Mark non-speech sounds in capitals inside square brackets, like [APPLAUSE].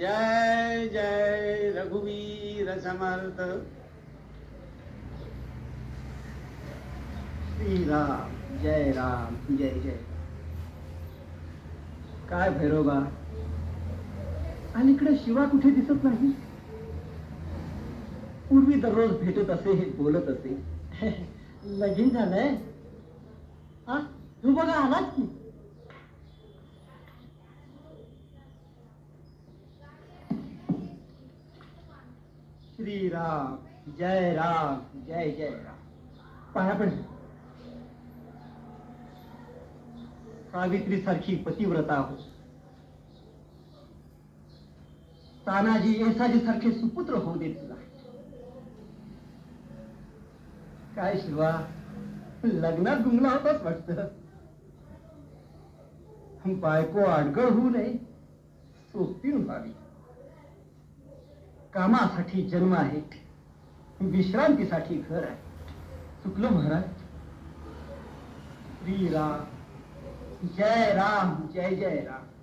जय जय रघुवीर समर्थ। श्रीराम जय राम जय जय। काय भैरोबा इकडे शिवा कुठे दिसत नाही? पूर्वी दररोज भेटत असे हे बोलत असे. [LAUGHS] लगीन झालंय? हा तू बघा आलाच की? श्रीराम, जय राम, जय जय राम। पाया सावित्री सारखी पतिव्रता हो। तानाजी येसाजी सारखे सुपुत्र होऊ दे तुला। काय शिवा, लग्नात गुंगला होताच वाटत? बायको अडगळ होऊ नये सोपतीन व्हावी. कामासाठी जन्म आहे. विश्रांतीसाठी घर आहे. चुकलो महाराज? श्रीराम. जय राम. जय जय राम.